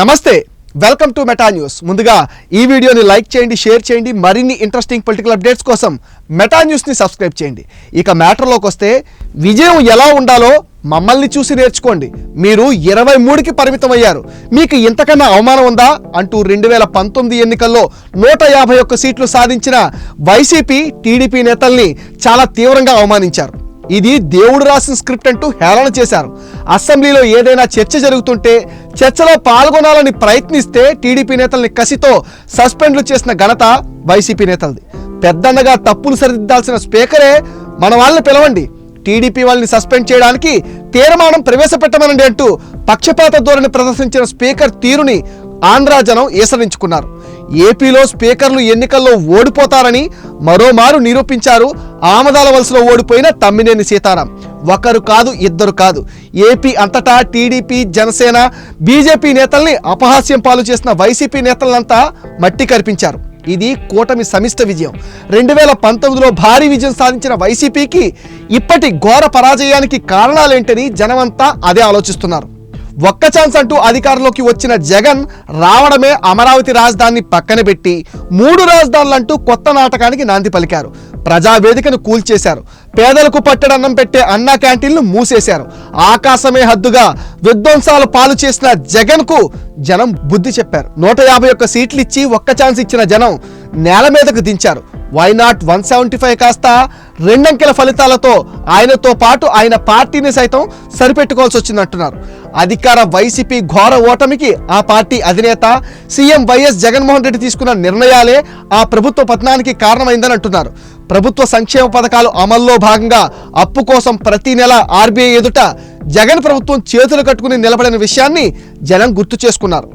నమస్తే welcome to meta news. ముందుగా ఈ వీడియోని లైక్ చేయండి షేర్ చేయండి మరిన్ని ఇంట్రెస్టింగ్ పొలిటికల్ అప్డేట్స్ కోసం మెటా న్యూస్ని సబ్స్క్రైబ్ చేయండి. ఇక మ్యాటర్లోకి వస్తే విజయం ఎలా ఉండాలో మమ్మల్ని చూసి నేర్చుకోండి. మీరు ఇరవై మూడుకి పరిమితం అయ్యారు మీకు ఇంతకన్నా అవమానం ఉందా? అంటూ రెండు వేల పంతొమ్మిది ఎన్నికల్లో నూట యాభై ఒక్క సీట్లు సాధించిన వైసీపీ టీడీపీ నేతల్ని చాలా తీవ్రంగా అవమానించారు. ఇది దేవుడు రాసిన స్క్రిప్ట్ అంటూ హేళన చేశారు. అసెంబ్లీలో ఏదైనా చర్చ జరుగుతుంటే చర్చలో పాల్గొనాలని ప్రయత్నిస్తే టీడీపీ నేతల్ని కసితో సస్పెండ్లు చేసిన ఘనత వైసీపీ నేతలది. పెద్దన్నగా తప్పులు సరిదిద్దాల్సిన స్పీకరే మన వాళ్ళని పిలవండి. టీడీపీ వాళ్ళని సస్పెండ్ చేయడానికి తీర్మానం ప్రవేశపెట్టమనండి అంటూ పక్షపాత ధోరణి ప్రదర్శించిన స్పీకర్ తీరుని ఆంధ్రా జనం ఈసరించుకున్నారు ఏపీలో స్పీకర్లు ఎన్నికల్లో ఓడిపోతారని మరోమారు నిరూపించారు. ఆమదాల వలసలో ఓడిపోయిన తమ్మినేని సీతారాం. ఒకరు కాదు ఇద్దరు కాదు. ఏపీ అంతటా టీడీపీ జనసేన బీజేపీ నేతల్ని అపహాస్యం పాలు చేసిన వైసీపీ నేతలంతా మట్టి కరిపించారు. ఇది కూటమి సమిష్ట విజయం. రెండు వేల పంతొమ్మిదిలో భారీ విజయం సాధించిన వైసీపీకి ఇప్పటి ఘోర పరాజయానికి కారణాలేంటని జనమంతా అదే ఆలోచిస్తున్నారు. ఒక్క ఛాన్స్ అంటూ అధికారంలోకి వచ్చిన జగన్ రావడమే అమరావతి రాజధానిని పక్కన పెట్టి మూడు రాజధానులంటూ కొత్త నాటకానికి నాంది పలికారు. ప్రజావేదికను కూల్చేశారు. పేదలకు పట్టడన్నం పెట్టే అన్నా క్యాంటీన్లు మూసేశారు. ఆకాశమే హద్దుగా విధ్వంసాలు పాలు చేసిన జగన్కు జనం బుద్ధి చెప్పారు. నూట యాభై ఒక్క సీట్లు ఇచ్చి ఒక్క ఛాన్స్ ఇచ్చిన జనం నేల మీదకు దించారు. Why not one seventy five కాస్త రెండంకెల ఫలితాలతో ఆయనతో పాటు ఆయన పార్టీని సైతం సరిపెట్టుకోవాల్సి వచ్చిందంటున్నారు. అధికార వైసీపీ ఘోర ఓటమికి ఆ పార్టీ అధినేత సీఎం వైఎస్ జగన్మోహన్ రెడ్డి తీసుకున్న నిర్ణయాలే ఆ ప్రభుత్వ పతనానికి కారణమైందని అంటున్నారు ప్రభుత్వ సంక్షేమ పథకాలు అమల్లో భాగంగా అప్పు కోసం ప్రతి నెల ఆర్బీఐ ఎదుట జగన్ ప్రభుత్వం చేతులు కట్టుకుని నిలబడిన విషయాన్ని జనం గుర్తు చేసుకున్నారు.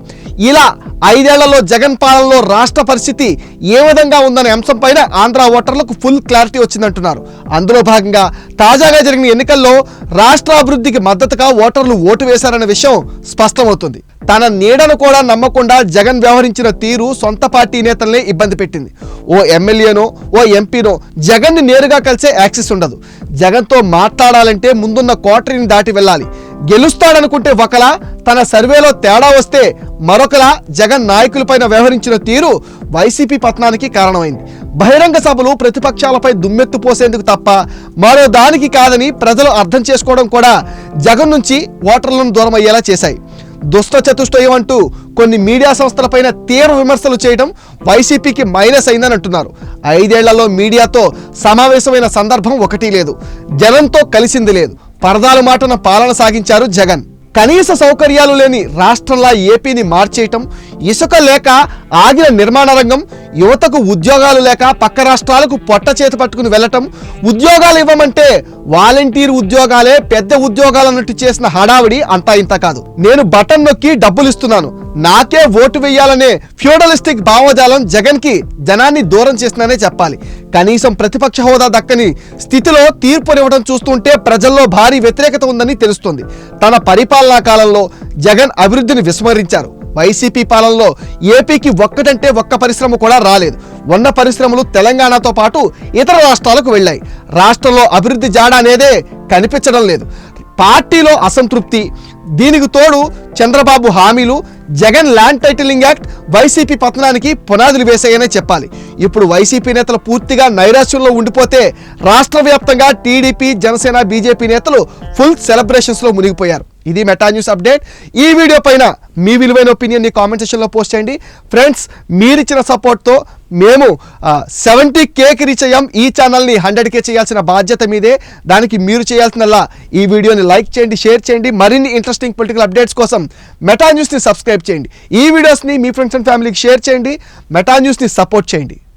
ఇలా ఐదేళ్ళలో జగన్ పాలనలో రాష్ట్ర పరిస్థితి ఏ విధంగా ఉందనే అంశం పైన ఆంధ్ర ఓటర్లకు ఫుల్ క్లారిటీ వచ్చిందంటున్నారు. అందులో భాగంగా తాజాగా జరిగిన ఎన్నికల్లో రాష్ట్ర అభివృద్ధికి మద్దతుగా ఓటర్లు ఓటు వేశారన్న విషయం స్పష్టమవుతుంది. తన నీడను కూడా నమ్మకుండా జగన్ వ్యవహరించిన తీరు సొంత పార్టీ నేతల్ని ఇబ్బంది పెట్టింది. ఓ ఎమ్మెల్యేనో ఓ ఎంపీనో జగన్ని నేరుగా కలిసే యాక్సెస్ ఉండదు. జగన్తో మాట్లాడాలంటే ముందున్న కోటరీని దాటి వెళ్ళాలి. గెలుస్తాడనుకుంటే ఒకలా తన సర్వేలో తేడా వస్తే మరొకలా జగన్ నాయకులపైన వ్యవహరించిన తీరు వైసీపీ పతనానికి కారణమైంది. బహిరంగ సభలు ప్రతిపక్షాలపై దుమ్మెత్తు పోసేందుకు తప్ప మరో దానికి కాదని ప్రజలు అర్థం చేసుకోవడం కూడా జగన్ నుంచి ఓటర్లను దూరం అయ్యేలా చేశాయి. దుష్ట చతుష్టయం అంటూ కొన్ని మీడియా సంస్థలపైన తీవ్ర విమర్శలు చేయడం వైసీపీకి మైనస్ అయిందని అంటున్నారు. ఐదేళ్ళలో మీడియాతో సమావేశమైన సందర్భం ఒకటి లేదు. జనంతో కలిసింది లేదు. పరదాలు మాటన పాలన సాగించారు జగన్. కనీస సౌకర్యాలు లేని రాష్ట్రంలా ఏపీని మార్చేయటం ఇసుక లేక ఆగిన నిర్మాణ రంగం యువతకు ఉద్యోగాలు లేక పక్క రాష్ట్రాలకు పొట్ట చేతి పట్టుకుని వెళ్ళటం ఉద్యోగాలు ఇవ్వమంటే వాలంటీర్ ఉద్యోగాలే పెద్ద ఉద్యోగాలు అన్నట్టు చేసిన హడావిడి అంతా ఇంత కాదు. నేను బటన్ నొక్కి డబ్బులు ఇస్తున్నాను. నాకే ఓటు వేయాలనే ఫ్యూడలిస్టిక్ భావజాలం జగన్కి జనాన్ని దూరం చేసిననే చెప్పాలి. కనీసం ప్రతిపక్ష హోదా దక్కని స్థితిలో తీర్పునివ్వడం చూస్తుంటే ప్రజల్లో భారీ వ్యతిరేకత ఉందని తెలుస్తుంది. తన పరిపాలనా కాలంలో జగన్ అభివృద్ధిని విస్మరించారు. వైసీపీ పాలనలో ఏపీకి ఒక్కటంటే ఒక్క పరిశ్రమ కూడా రాలేదు. ఉన్న పరిశ్రమలు తెలంగాణతో పాటు ఇతర రాష్ట్రాలకు వెళ్ళాయి. రాష్ట్రంలో అభివృద్ధి జాడ అనేదే కనిపించడం లేదు. పార్టీలో అసంతృప్తి దీనికి తోడు చంద్రబాబు హామీలు Jagan land titling act YCP పతనానికి పునాదులు వేసాయనే చెప్పాలి. ఇప్పుడు వైసీపీ నేతలు పూర్తిగా నైరాశ్యంలో ఉండిపోతే రాష్ట్ర వ్యాప్తంగా టీడీపీ జనసేన బీజేపీ నేతలు ఫుల్ సెలబ్రేషన్స్లో మునిగిపోయారు. ఇది మెటా న్యూస్ అప్డేట్ ఈ వీడియో పైన మీ విలువైన ఒపీనియన్ని కామెంట్ సెక్షన్లో పోస్ట్ చేయండి. ఫ్రెండ్స్ మీరిచ్చిన సపోర్ట్తో మేము సెవెంటీ కేకి రీచ్ అయ్యాం. ఈ ఛానల్ని హండ్రెడ్ కే చేయాల్సిన బాధ్యత మీదే. దానికి మీరు చేయాల్సినల్లా ఈ వీడియోని లైక్ చేయండి షేర్ చేయండి. మరిన్ని ఇంట్రెస్టింగ్ పొలిటికల్ అప్డేట్స్ కోసం మెటా న్యూస్ని సబ్స్క్రైబ్ చేయండి. ఈ వీడియోస్ని మీ ఫ్రెండ్స్ అండ్ ఫ్యామిలీకి షేర్ చేయండి. మెటా న్యూస్ని సపోర్ట్ చేయండి.